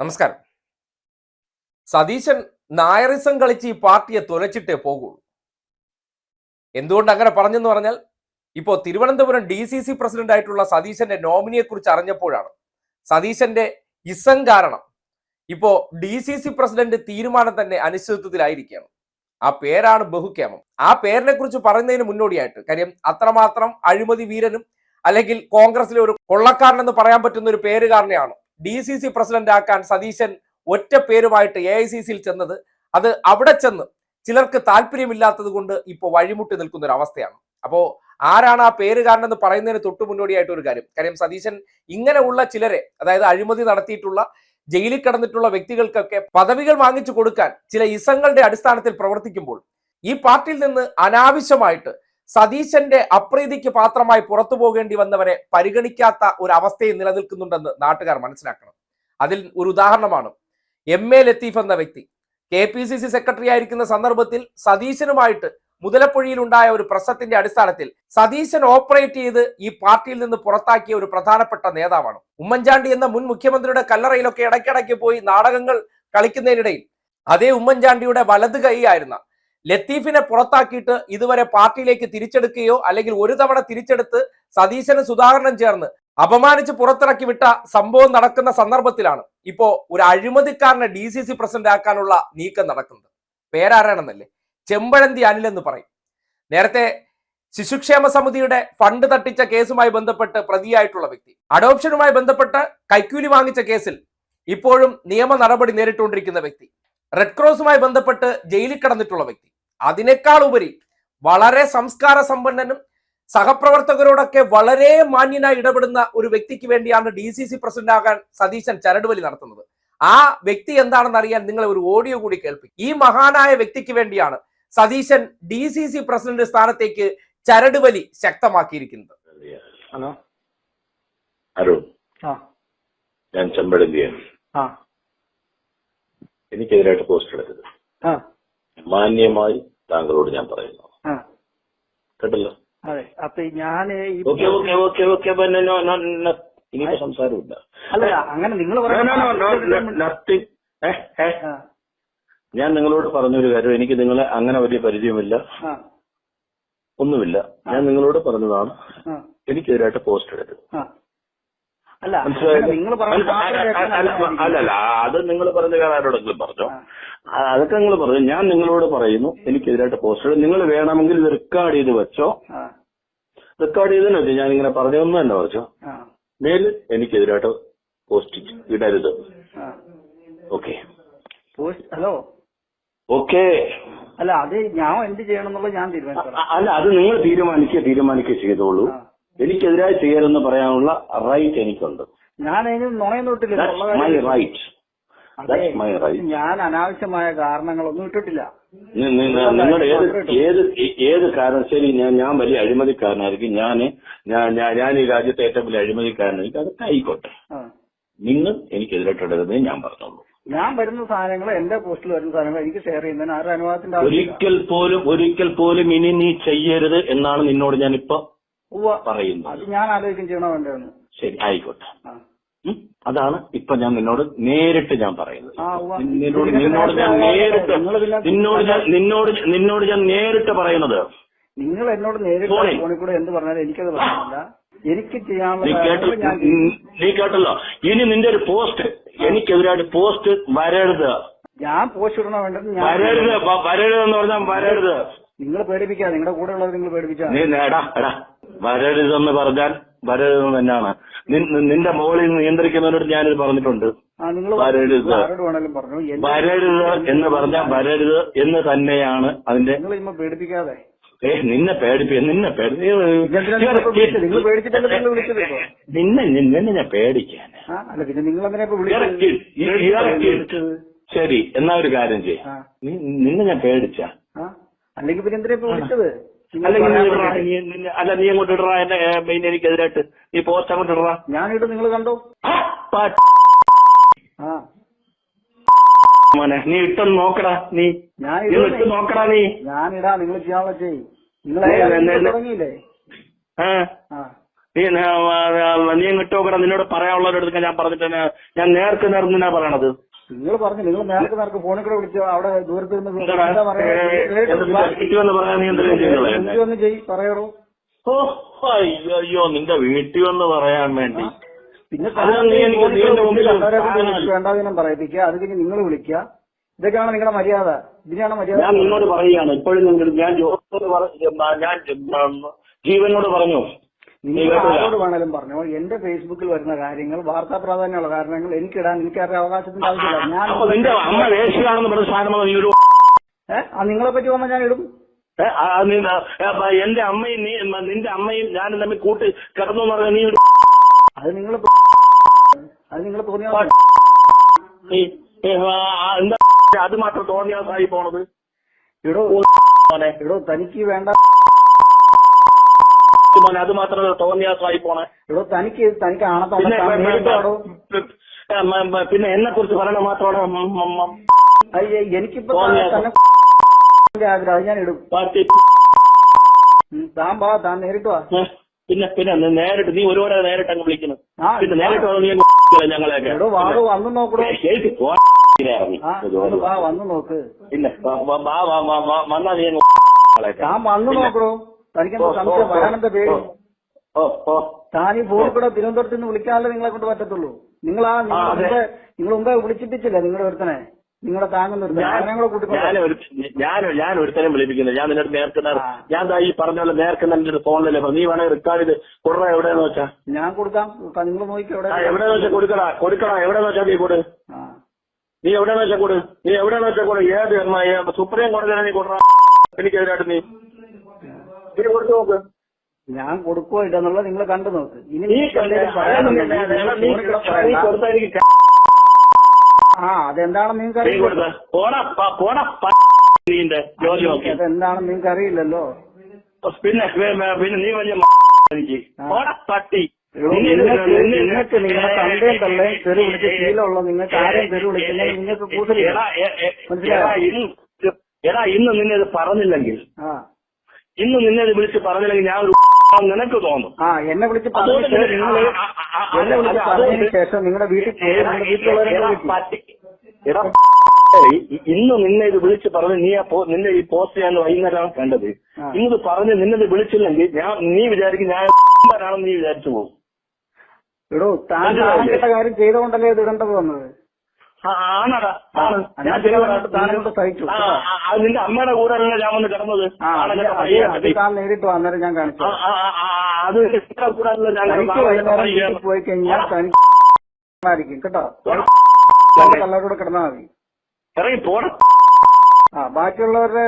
നമസ്കാരം. സതീശൻ നായറിസം കളിച്ച് ഈ പാർട്ടിയെ തുലച്ചിട്ടേ പോകുള്ളൂ എന്തുകൊണ്ട് അങ്ങനെ പറഞ്ഞെന്ന് പറഞ്ഞാൽ ഇപ്പോൾ Thiruvananthapuram D C C president ആയിട്ടുള്ള സതീശന്റെ നോമിനിയെ കുറിച്ച് അറിഞ്ഞപ്പോഴാണ്. സതീശന്റെ ഇസം കാരണം. ഇപ്പോ ഡി സി സി പ്രസിഡന്റ് തീരുമാനം തന്നെ അനിശ്ചിതത്വത്തിലായിരിക്കുകയാണ്. ആ പേരാണ് ബഹുക്ഷേമം. ആ പേരിനെ കുറിച്ച് പറയുന്നതിന് മുന്നോടിയായിട്ട് കാര്യം അത്രമാത്രം അഴിമതി വീരനും അല്ലെങ്കിൽ കോൺഗ്രസിലെ ഒരു കൊള്ളക്കാരനെന്ന് പറയാൻ പറ്റുന്ന ഒരു പേരുകാരനെയാണ് ഡി സി സി പ്രസിഡന്റ് ആക്കാൻ സതീശൻ ഒറ്റ പേരുമായിട്ട് എ ഐ സി സിയിൽ ചെന്നത് അത് അവിടെ ചെന്ന് ചിലർക്ക് താല്പര്യമില്ലാത്തത് കൊണ്ട് ഇപ്പോൾ വഴിമുട്ടി നിൽക്കുന്ന ഒരു അവസ്ഥയാണ്. അപ്പോ ആരാണ് ആ പേര് പേരുകാരനെന്ന് പറയുന്നതിന് തൊട്ട് മുന്നോടിയായിട്ട് ഒരു കാര്യം. കാര്യം സതീശൻ ഇങ്ങനെയുള്ള ചിലരെ അതായത് അഴിമതി നടത്തിയിട്ടുള്ള ജയിലിൽ കിടന്നിട്ടുള്ള വ്യക്തികൾക്കൊക്കെ പദവികൾ വാങ്ങിച്ചു കൊടുക്കാൻ ചില ഇസങ്ങളുടെ അടിസ്ഥാനത്തിൽ പ്രവർത്തിക്കുമ്പോൾ ഈ പാർട്ടിയിൽ നിന്ന് അനാവശ്യമായിട്ട് സതീശന്റെ അപ്രീതിക്ക് പാത്രമായി പുറത്തു പോകേണ്ടി വന്നവരെ പരിഗണിക്കാത്ത ഒരു അവസ്ഥയും നിലനിൽക്കുന്നുണ്ടെന്ന് നാട്ടുകാർ മനസ്സിലാക്കണം. അതിൽ ഒരു ഉദാഹരണമാണ് എം എ ലത്തീഫ് എന്ന വ്യക്തി. K P C C secretary ആയിരിക്കുന്ന സന്ദർഭത്തിൽ സതീശനുമായിട്ട് മുതലപ്പുഴയിൽ ഉണ്ടായ ഒരു പ്രശ്നത്തിന്റെ അടിസ്ഥാനത്തിൽ സതീശൻ ഓപ്പറേറ്റ് ചെയ്ത് ഈ പാർട്ടിയിൽ നിന്ന് പുറത്താക്കിയ ഒരു പ്രധാനപ്പെട്ട നേതാവാണ്. ഉമ്മൻചാണ്ടി എന്ന മുൻ മുഖ്യമന്ത്രിയുടെ കല്ലറയിലൊക്കെ ഇടയ്ക്കിടയ്ക്ക് പോയി നാടകങ്ങൾ കളിക്കുന്നതിനിടയിൽ അതേ ഉമ്മൻചാണ്ടിയുടെ വലത് കൈയായിരുന്ന ലത്തീഫിനെ പുറത്താക്കിയിട്ട് ഇതുവരെ പാർട്ടിയിലേക്ക് തിരിച്ചെടുക്കുകയോ അല്ലെങ്കിൽ ഒരു തവണ തിരിച്ചെടുത്ത് സതീശന് സുധാകരനും ചേർന്ന് അപമാനിച്ച് പുറത്തിറക്കി വിട്ട സംഭവം നടക്കുന്ന സന്ദർഭത്തിലാണ് ഇപ്പോ ഒരു അഴിമതിക്കാരനെ ഡി സി സി പ്രസിഡന്റ് ആക്കാനുള്ള നീക്കം നടക്കുന്നത്. പേരാരാണെന്നല്ലേ? ചെമ്പഴന്തി അനിൽ എന്ന് പറയും. നേരത്തെ ശിശുക്ഷേമ സമിതിയുടെ ഫണ്ട് തട്ടിച്ച കേസുമായി ബന്ധപ്പെട്ട് പ്രതിയായിട്ടുള്ള വ്യക്തി. അഡോപ്ഷനുമായി ബന്ധപ്പെട്ട് കൈക്കൂലി വാങ്ങിച്ച കേസിൽ ഇപ്പോഴും നിയമ നടപടി നേരിട്ടുകൊണ്ടിരിക്കുന്ന വ്യക്തി. റെഡ് ക്രോസുമായി ബന്ധപ്പെട്ട് ജയിലിൽ കിടന്നിട്ടുള്ള വ്യക്തി. അതിനേക്കാൾ ഉപരി വളരെ സംസ്കാര സമ്പന്നനും സഹപ്രവർത്തകരോടൊക്കെ വളരെ മാന്യനായി ഇടപെടുന്ന ഒരു വ്യക്തിക്ക് വേണ്ടിയാണ് ഡി സി സി പ്രസിഡന്റ് ആകാൻ സതീശൻ ചരടുവലി നടത്തുന്നത്. ആ വ്യക്തി എന്താണെന്ന് അറിയാൻ നിങ്ങൾ ഒരു ഓഡിയോ കൂടി കേൾപ്പിക്കും. ഈ മഹാനായ വ്യക്തിക്ക് വേണ്ടിയാണ് Satheesan D C C president സ്ഥാനത്തേക്ക് ചരടുവലി ശക്തമാക്കിയിരിക്കുന്നത്. ഹലോ. അരുൺ. ഞാൻ ചെമ്പഴന്തിയാണ്. ആ. എനിക്കെതിരായിട്ട് പോസ്റ്റ് എടുത്തത്. മാന്യമായി താങ്കളോട് ഞാൻ പറയുന്നു. കേട്ടല്ലോ? അതെ. അപ്പൊ ഞാൻ ഓക്കെ ഓക്കെ ഓക്കെ ഓക്കെ ഇനിയിപ്പോ സംസാരമില്ല. അല്ല അങ്ങനെ നിങ്ങൾ നത്തിങ് ഞാൻ നിങ്ങളോട് പറഞ്ഞൊരു കാര്യം. എനിക്ക് നിങ്ങളെ അങ്ങനെ വലിയ പരിചയമില്ല. ഒന്നുമില്ല. ഞാൻ നിങ്ങളോട് പറഞ്ഞതാണ്. എനിക്കെതിരായിട്ട് പോസ്റ്റ് എടുത്തു ആ. അല്ല അല്ലല്ല അത് നിങ്ങൾ പറഞ്ഞ വേറെ ആരോടെങ്കിലും പറഞ്ഞോ. അതൊക്കെ നിങ്ങൾ പറഞ്ഞു. ഞാൻ നിങ്ങളോട് പറയുന്നു എനിക്കെതിരായിട്ട് പോസ്റ്റ് നിങ്ങൾ വേണമെങ്കിൽ ഇത് റെക്കോർഡ് ചെയ്ത് വെച്ചോ. റെക്കോർഡ് ചെയ്തതിനു വെച്ചാൽ ഞാൻ ഇങ്ങനെ പറഞ്ഞൊന്നും തന്നെ പറഞ്ഞു. മേലിൽ എനിക്കെതിരായിട്ട് പോസ്റ്റ് ഇടരുത്. Okay post hello. ഓക്കെ അല്ല അത് ഞാൻ എന്ത് ചെയ്യണം എന്നുള്ളത് ഞാൻ തീരുമാനിച്ചു അല്ല അത് നിങ്ങൾ തീരുമാനിക്കുക തീരുമാനിക്കുക ചെയ്തോളൂ. എനിക്കെതിരായി ചെയ്യരുതെന്ന് പറയാനുള്ള റൈറ്റ് എനിക്കുണ്ട്. ഞാൻ അതിന് നുണയൊന്നും ഇട്ടില്ല മൈ റൈറ്റ് ഞാൻ അനാവശ്യമായ കാരണങ്ങളൊന്നും ഇട്ടിട്ടില്ല. നിങ്ങളുടെ ഏത് ഏത് ഏത് കാരണം? ശരി ഞാൻ ഞാൻ വലിയ അഴിമതിക്കാരനായിരിക്കും. ഞാൻ ഞാൻ ഈ രാജ്യത്തെ ഏറ്റവും വലിയ അഴിമതിക്കാരനായിരിക്കും. അതൊക്കെ ആയിക്കോട്ടെ. നിങ്ങൾ എനിക്ക് ഇടരുതേ ഞാൻ പറഞ്ഞോളൂ. ഞാൻ വരുന്ന സാധനങ്ങൾ എന്റെ പോസ്റ്റിൽ വരുന്ന സാധനങ്ങൾ എനിക്ക് ഷെയർ ചെയ്യുന്നതിന് ആരുടെ അനുവാദത്തിന്റെ ഒരിക്കൽ പോലും ഒരിക്കൽ പോലും ഇനി നീ ചെയ്യരുത് എന്നാണ് നിന്നോട് ഞാനിപ്പോ. പറയുന്നത് ഞാൻ ആലോചിക്കും ചെയ്യണോ വേണ്ടതെന്ന് ശരി ആയിക്കോട്ടെ. അതാണ് ഇപ്പൊ ഞാൻ നിന്നോട് നേരിട്ട് ഞാൻ പറയുന്നത്. നിന്നോട് നിന്നോട് ഞാൻ നേരിട്ട് നിന്നോട് ഞാൻ നിന്നോട് നിന്നോട് ഞാൻ നേരിട്ട് പറയുന്നത്. നിങ്ങൾ എന്നോട് നേരിട്ട് ഫോണിൽ. കൂടെ എന്ത് പറഞ്ഞാലും എനിക്കത് പ്രശ്നമില്ല എനിക്ക് നീ ചെയ്യാനുള്ള നീ കേട്ടല്ലോ. ഇനി നിന്റെ ഒരു പോസ്റ്റ് എനിക്കെതിരായിട്ട് പോസ്റ്റ് വരരുത്. ഞാൻ പോസ്റ്റ് ഇടണോ വേണ്ടത് വരരുത് വരരുത് എന്ന് പറഞ്ഞാൽ വരരുത്. നിങ്ങൾ പേടിപ്പിക്കാതെ നിങ്ങളുടെ കൂടെ ഉള്ളത് നിങ്ങൾ പേടിപ്പിച്ചാ. നീ നേടാ എടാ വരരുതെന്ന് പറഞ്ഞാൽ വരരുത് തന്നെയാണ്. നിന്റെ മോളിൽ നിയന്ത്രിക്കുന്നവരോട് ഞാനിത് പറഞ്ഞിട്ടുണ്ട്. വരരുത്. വരരുത് എന്ന് പറഞ്ഞാൽ വരരുത് എന്ന് തന്നെയാണ് അതിന്റെ നിങ്ങൾ പേടിപ്പിക്കാതെ. ഏ നിന്നെ പേടിപ്പി നിന്നെ? നിന്നെ നിന്നെ ഞാൻ പേടിക്കാൻ. ശരി എന്നാ ഒരു കാര്യം ചെയ്യാം. നിന്നെ ഞാൻ പേടിച്ച. അല്ലെങ്കിൽ പിന്നെ എന്തിനാ ഇപ്പൊ വിളിച്ചത്? അല്ലെങ്കിൽ നീ ഇടറാ, വേണ്ടിയിട്ട്. നീ- അല്ല നീ അങ്ങോട്ട് ഇടറാ എന്നെ മെയിൻ എനിക്കെതിരായിട്ട്. നീ പോസ്റ്റ് അങ്ങോട്ട് ഇടറാ. ഞാനിട്ട് നിങ്ങൾ കണ്ടോ? ആ, പാ- ആ. മോനെ നീ ഇട്ടൊന്ന് നോക്കടാ നീ. ഞാൻ നീ ഇടുന്നേ. ഇട്ട് നോക്കടാ നീ. ഞാനിടാ നിങ്ങൾ ചെയ്യാനുള്ള ചെയ് ഏ, തുടങ്ങിയില്ലേ? ആ ആ. നീ ന- ആ, നീ കിട്ടോ കൂടെ നിന്നോട് പറയാനുള്ളവരുടെ ഞാൻ പറഞ്ഞിട്ട് തന്നെ- ഞാൻ നേർക്ക് നേർന്ന് നിന്നാ പറയണത്. നിങ്ങൾ പറഞ്ഞു നിങ്ങൾ നേരത്തെ നേരത്തെ ഫോണിൽ കൂടെ വിളിച്ചു അവിടെ ദൂരത്ത് നിന്ന് ചെയ് പറയണോ ഓ അയ്യോ അയ്യോ നിന്റെ വീട്ടിൽ വന്ന് പറയാൻ വേണ്ടി. പിന്നെ വേണ്ടാതിനും പറയിപ്പിക്കുക. അത് കഴിഞ്ഞ് നിങ്ങൾ വിളിക്കുക. ഇതൊക്കെയാണ് നിങ്ങളുടെ മര്യാദ. ഇതിനാണ് മര്യാദ. ഞാൻ നിന്നോട് പറയുകയാണ്. ഇപ്പോഴും ഞാൻ ഞാൻ ജീവനോട് പറഞ്ഞു. നിങ്ങൾ ആരോട് വേണേലും പറഞ്ഞോ? എന്റെ ഫേസ്ബുക്കിൽ വരുന്ന കാര്യങ്ങൾ വാർത്താ പ്രാധാന്യമുള്ള കാരണങ്ങൾ എനിക്കിടാൻ എനിക്ക് അറിയാൻ അവകാശത്തിന്റെ ആവശ്യമില്ല. ഞാൻ നിന്റെ അമ്മ വേശിയാണെന്ന് പറഞ്ഞ സാധനം നീ ഒരു നിങ്ങളെ പറ്റി വന്നാൽ ഞാൻ ഇടും? എന്റെ അമ്മയും നീ നിന്റെ അമ്മയും ഞാനും തമ്മിൽ കൂട്ടി കിടന്നു എന്ന് പറഞ്ഞ നീ ഇടും അത് നിങ്ങൾ അത് നിങ്ങൾ തോന്നിയ എന്താ അത് മാത്രം തോന്നിയാസായി പോണത്? ഇടോ ഇടോ തനിക്ക് വേണ്ട മോനെ അത് മാത്രമല്ല തോന്നിയാസായി പോണേ. തനിക്ക് തനിക്ക് ആണത്തോ പിന്നെ പിന്നെ എന്നെ കുറിച്ച് പറയണ മാത്രമാണ് എനിക്കിപ്പോ ആഗ്രഹം അത് ഞാൻ ഇടും. പാർട്ടി. ഉം, താൻ വാ താൻ നേരിട്ട് വാ. പിന്നെ പിന്നെ നേരിട്ട് നീ ഒരുപാട് നേരിട്ട് അങ്ങ് വിളിക്കുന്നു. പിന്നെ നേരിട്ട് വന്ന് നീ ഞങ്ങളെയൊക്കെ. വന്നു ഒന്ന് വാ വന്നു നോക്ക്. വാ, വന്നാ നീ ഞാൻ വന്നു പിന്നെ. തനിക്കെന്താ സംശയം വരാനെന്താ ഓ താൻ ഈ ഫോണിൽ കൂടെ തിരുവനന്തപുരത്ത് നിന്ന് വിളിക്കാനല്ലേ നിങ്ങളെ കൊണ്ട് പറ്റത്തുള്ളൂ. നിങ്ങൾ ആ നിങ്ങൾ മുമ്പേ നിങ്ങൾ മുമ്പേ വിളിച്ചിട്ടില്ല നിങ്ങളുടെ ഒരുത്തനെ? നിങ്ങളെ താങ്ങുന്ന ഞാൻ ഒരുത്തനെ വിളിപ്പിക്കുന്നത് ഞാൻ നിന്നോട് നേരത്തെ ഞാൻ ഈ പറഞ്ഞ പോലെ നേരത്തെ നിന്റെ ഫോണിലല്ലേ. നീ വേണേ റെക്കോർഡ് ചെയ്ത് കൊടുറ എവിടെയെന്ന് വെച്ചാ? ഞാൻ കൊടുക്കാം. നിങ്ങൾ നോക്കി എവിടെ ആ, എവിടെയെന്ന് വെച്ചാ കൊടുക്കടാ? കൊടുക്കടാ. എവിടെയെന്ന് വെച്ചാ നീ കൊടു? നീ എവിടെയെന്ന് വെച്ചാ കൊടു? നീ എവിടെയെന്ന് വെച്ചാ കൊടു? ഏത് സുപ്രീം കോടതി നീ കൊടുക്കാം എനിക്കെതിരായിട്ട് നീ നീ കൊടുത്തു നോക്ക്. ഞാൻ കൊടുക്കോ ഇല്ലെന്നുള്ളത് നിങ്ങൾ കണ്ടു നോക്ക്. ഇനി ആ അതെന്താണെന്ന് നിങ്ങൾക്ക് അറിയില്ല അതെന്താണെന്ന് നിങ്ങൾക്ക് അറിയില്ലല്ലോ. പിന്നെ നീ വലിയ പട്ടി. നിങ്ങൾക്ക് നിങ്ങളുടെ നിങ്ങളെ തന്തയും തള്ളയും തെറി വിളിച്ച് ശീലമുള്ള നിങ്ങൾക്ക് ആരെയും തെറി വിളിക്കുന്ന നിങ്ങൾക്ക് കൂടുതൽ മനസ്സിലായോ? എടാ, ഇന്ന് എടാ ഇന്ന് നിന്നെ ഇത് പറഞ്ഞില്ലെങ്കിൽ ആ. ഇന്ന് നിന്നെ വിളിച്ച് പറഞ്ഞില്ലെങ്കിൽ ഞാൻ ഒരു നിനക്ക് തോന്നും. ആ എന്നെ വിളിച്ച് എന്നെ പറഞ്ഞതിന് ശേഷം നിങ്ങളുടെ വീട്ടിൽ ഇന്ന് നിന്നെ ഇത് വിളിച്ച് പറഞ്ഞ് നീ ആ നിന്നെ ഈ പോസ്റ്റ് ചെയ്യാൻ വൈകുന്നേരമാണ് കണ്ടത്. ഇന്നത് പറഞ്ഞ് നിന്നത് വിളിച്ചില്ലെങ്കിൽ ഞാൻ നീ വിചാരിക്കും ഞാൻ ആണെന്ന് നീ വിചാരിച്ചു പോകും. എടോ താൻ കാര്യം ചെയ്തുകൊണ്ടല്ലേ ഇത് ഇടേണ്ടത് വന്നത്? ആണടാ ആണ്. ഞാൻ താനോട് സഹിച്ചു. ആ, നിന്റെ അമ്മയുടെ കൂടെ അല്ല ഞാൻ വന്ന് കിടന്നത്? അത് അത്. അത് താൻ നേരിട്ട് വന്നേരം ഞാൻ കാണിച്ചു അത് നിന്റെ കൂടെ അല്ല ഞാൻ പോയി കഴിഞ്ഞാൽ തനിക്ക് കേട്ടോ? തള്ളോട് കിടന്നാൽ മതി. ഇറങ്ങി പോടാ ആ ബാക്കിയുള്ളവരുടെ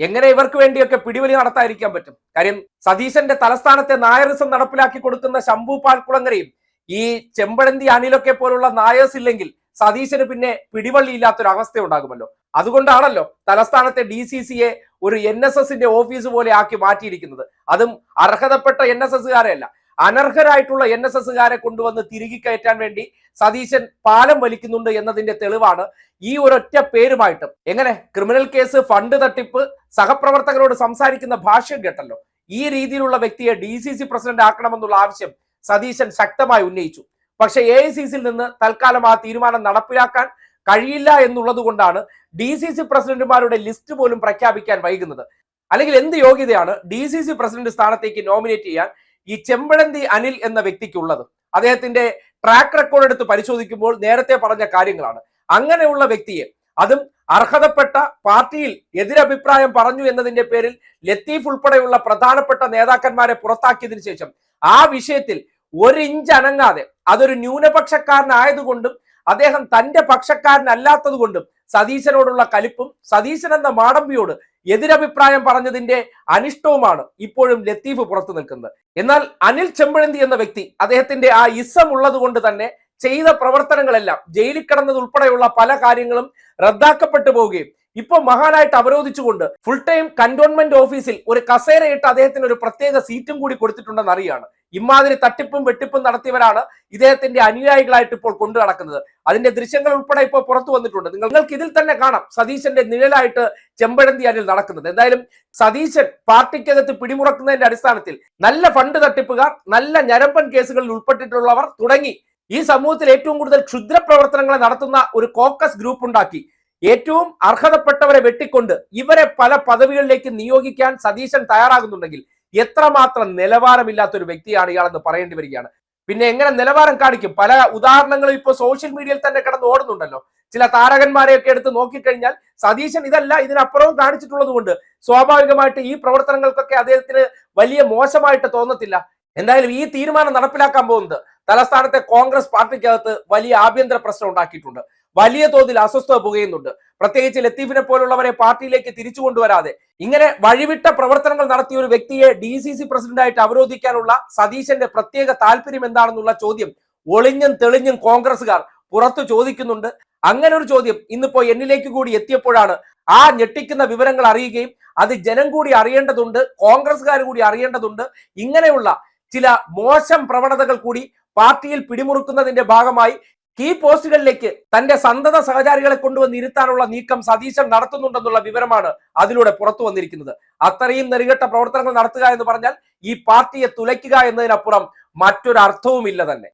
എങ്ങനെ ഇവർക്ക് വേണ്ടിയൊക്കെ പിടിവലി നടത്താതിരിക്കാൻ പറ്റും? കാര്യം സതീശന്റെ തലസ്ഥാനത്തെ നായറിസം നടപ്പിലാക്കി കൊടുക്കുന്ന ശംഭു പാൽക്കുളങ്ങരയും ഈ ചെമ്പഴന്തി അനിലൊക്കെ പോലുള്ള നായേഴ്സ് ഇല്ലെങ്കിൽ സതീശന് പിന്നെ പിടിവള്ളി പിടിവള്ളിയില്ലാത്തൊരു അവസ്ഥ ഉണ്ടാകുമല്ലോ അതുകൊണ്ടാണല്ലോ തലസ്ഥാനത്തെ ഡി സി സിയെ ഒരു എൻ എസ് എസിന്റെ ഓഫീസ് പോലെ ആക്കി മാറ്റിയിരിക്കുന്നത്. അതും അർഹതപ്പെട്ട എൻ എസ് എസുകാരെയല്ല അനർഹരായിട്ടുള്ള എൻ എസ് എസുകാരെ കൊണ്ടുവന്ന് തിരികെ കയറ്റാൻ വേണ്ടി സതീശൻ പാലം വലിക്കുന്നുണ്ട് എന്നതിന്റെ തെളിവാണ് ഈ ഒരൊറ്റ പേരുമായിട്ടും. എങ്ങനെ? ക്രിമിനൽ കേസ് ഫണ്ട് തട്ടിപ്പ് സഹപ്രവർത്തകരോട് സംസാരിക്കുന്ന ഭാഷ്യം കേട്ടല്ലോ. ഈ രീതിയിലുള്ള വ്യക്തിയെ ഡി സി സി പ്രസിഡന്റ് ആക്കണമെന്നുള്ള ആവശ്യം സതീശൻ ശക്തമായി ഉന്നയിച്ചു. പക്ഷെ എ ഐ സി സിയിൽ നിന്ന് തൽക്കാലം ആ തീരുമാനം നടപ്പിലാക്കാൻ കഴിയില്ല എന്നുള്ളത് കൊണ്ടാണ് ഡി സി സി പ്രസിഡന്റുമാരുടെ ലിസ്റ്റ് പോലും പ്രഖ്യാപിക്കാൻ വൈകുന്നത്. അല്ലെങ്കിൽ എന്ത് യോഗ്യതയാണ് ഡി സി സി പ്രസിഡന്റ് സ്ഥാനത്തേക്ക് നോമിനേറ്റ് ചെയ്യാൻ ഈ ചെമ്പഴന്തി അനിൽ എന്ന വ്യക്തിക്കുള്ളത്? അദ്ദേഹത്തിന്റെ ട്രാക്ക് റെക്കോർഡ് എടുത്ത് പരിശോധിക്കുമ്പോൾ നേരത്തെ പറഞ്ഞ കാര്യങ്ങളാണ്. അങ്ങനെയുള്ള വ്യക്തിയെ അതും അർഹതപ്പെട്ട പാർട്ടിയിൽ എതിരഭിപ്രായം പറഞ്ഞു എന്നതിന്റെ പേരിൽ ലത്തീഫ് ഉൾപ്പെടെയുള്ള പ്രധാനപ്പെട്ട നേതാക്കന്മാരെ പുറത്താക്കിയതിനു ശേഷം ആ വിഷയത്തിൽ ഒരു ഇഞ്ച് അനങ്ങാതെ. അതൊരു ന്യൂനപക്ഷക്കാരനായതുകൊണ്ടും അദ്ദേഹം തന്റെ പക്ഷക്കാരനല്ലാത്തത് കൊണ്ടും സതീശനോടുള്ള കലിപ്പും സതീശൻ എന്ന മാടമ്പിയോട് എതിരഭിപ്രായം പറഞ്ഞതിന്റെ അനിഷ്ടവുമാണ് ഇപ്പോഴും ലത്തീഫ് പുറത്തു നിൽക്കുന്നത്. എന്നാൽ അനിൽ ചെമ്പഴന്തി എന്ന വ്യക്തി അദ്ദേഹത്തിന്റെ ആ ഇസം ഉള്ളത് കൊണ്ട് തന്നെ ചെയ്ത പ്രവർത്തനങ്ങളെല്ലാം ജയിലിൽ കിടന്നത് ഉൾപ്പെടെയുള്ള പല കാര്യങ്ങളും റദ്ദാക്കപ്പെട്ടു പോവുകയും ഇപ്പൊ മഹാനായിട്ട് അവരോധിച്ചുകൊണ്ട് ഫുൾ ടൈം കന്റോൺമെന്റ് ഓഫീസിൽ ഒരു കസേരയിട്ട് അദ്ദേഹത്തിന് ഒരു പ്രത്യേക സീറ്റും കൂടി കൊടുത്തിട്ടുണ്ടെന്ന് അറിയാണ്. ഇമാതിരി തട്ടിപ്പും വെട്ടിപ്പും നടത്തിയവരാണ് ഇദ്ദേഹത്തിന്റെ അനുയായികളായിട്ട് ഇപ്പോൾ കൊണ്ടു നടക്കുന്നത്. അതിന്റെ ദൃശ്യങ്ങൾ ഉൾപ്പെടെ ഇപ്പോൾ പുറത്തു വന്നിട്ടുണ്ട്. നിങ്ങൾ നിങ്ങൾക്ക് ഇതിൽ തന്നെ കാണാം സതീശന്റെ നിഴലായിട്ട് ചെമ്പഴന്തി അനിൽ നടക്കുന്നത്. എന്തായാലും സതീശൻ പാർട്ടിക്കകത്ത് പിടിമുറക്കുന്നതിന്റെ അടിസ്ഥാനത്തിൽ നല്ല ഫണ്ട് തട്ടിപ്പുകാർ നല്ല ഞരമ്പൻ കേസുകളിൽ ഉൾപ്പെട്ടിട്ടുള്ളവർ തുടങ്ങി ഈ സമൂഹത്തിൽ ഏറ്റവും കൂടുതൽ ക്ഷുദ്ര പ്രവർത്തനങ്ങളെ നടത്തുന്ന ഒരു കോക്കസ് ഗ്രൂപ്പ് ഉണ്ടാക്കി. ഏറ്റവും അർഹതപ്പെട്ടവരെ വെട്ടിക്കൊണ്ട് ഇവരെ പല പദവികളിലേക്ക് നിയോഗിക്കാൻ സതീശൻ തയ്യാറാകുന്നുണ്ടെങ്കിൽ എത്രമാത്രം നിലവാരമില്ലാത്ത ഒരു വ്യക്തിയാണ് ഇയാളെന്ന് പറയേണ്ടി വരികയാണ്. പിന്നെ എങ്ങനെ നിലവാരം കാണിക്കും? പല ഉദാഹരണങ്ങളും ഇപ്പോൾ സോഷ്യൽ മീഡിയയിൽ തന്നെ കിടന്ന് ഓടുന്നുണ്ടല്ലോ. ചില താരകന്മാരെയൊക്കെ എടുത്ത് നോക്കിക്കഴിഞ്ഞാൽ സതീശൻ ഇതല്ല ഇതിനപ്പുറവും കാണിച്ചിട്ടുള്ളത് കൊണ്ട് സ്വാഭാവികമായിട്ട് ഈ പ്രവർത്തനങ്ങൾക്കൊക്കെ അദ്ദേഹത്തിന് വലിയ മോശമായിട്ട് തോന്നത്തില്ല. എന്തായാലും ഈ തീരുമാനം നടപ്പിലാക്കാൻ പോകുന്നത് തലസ്ഥാനത്തെ കോൺഗ്രസ് പാർട്ടിക്കകത്ത് വലിയ ആഭ്യന്തര പ്രശ്നം ഉണ്ടാക്കിയിട്ടുണ്ട്. വലിയ തോതിൽ അസ്വസ്ഥത പുകയുന്നുണ്ട്. പ്രത്യേകിച്ച് ലത്തീഫിനെ പോലുള്ളവരെ പാർട്ടിയിലേക്ക് തിരിച്ചു കൊണ്ടുവരാതെ ഇങ്ങനെ വഴിവിട്ട പ്രവർത്തനങ്ങൾ നടത്തിയ ഒരു വ്യക്തിയെ ഡി സി സി പ്രസിഡന്റായിട്ട് അവരോധിക്കാനുള്ള സതീശന്റെ പ്രത്യേക താല്പര്യം എന്താണെന്നുള്ള ചോദ്യം ഒളിഞ്ഞും തെളിഞ്ഞും കോൺഗ്രസുകാർ പുറത്തു ചോദിക്കുന്നുണ്ട്. അങ്ങനെ ഒരു ചോദ്യം ഇന്നിപ്പോ എന്നിലേക്ക് കൂടി എത്തിയപ്പോഴാണ് ആ ഞെട്ടിക്കുന്ന വിവരങ്ങൾ അറിയുകയും അത് ജനം കൂടി അറിയേണ്ടതുണ്ട് കോൺഗ്രസ്സുകാർ കൂടി അറിയേണ്ടതുണ്ട്. ഇങ്ങനെയുള്ള ചില മോശം പ്രവണതകൾ കൂടി പാർട്ടിയിൽ പിടിമുറുക്കുന്നതിന്റെ ഭാഗമായി കീ പോസ്റ്റുകളിലേക്ക് തന്റെ സന്തത സഹചാരികളെ കൊണ്ടുവന്ന് ഇരുത്താനുള്ള നീക്കം സതീശൻ നടത്തുന്നുണ്ടെന്നുള്ള വിവരമാണ് അതിലൂടെ പുറത്തു വന്നിരിക്കുന്നത്. അത്രയും നെറികെട്ട പ്രവർത്തനങ്ങൾ നടത്തുക എന്ന് പറഞ്ഞാൽ ഈ പാർട്ടിയെ തുലയ്ക്കുക എന്നതിനപ്പുറം മറ്റൊരു അർത്ഥവുമില്ല തന്നെ.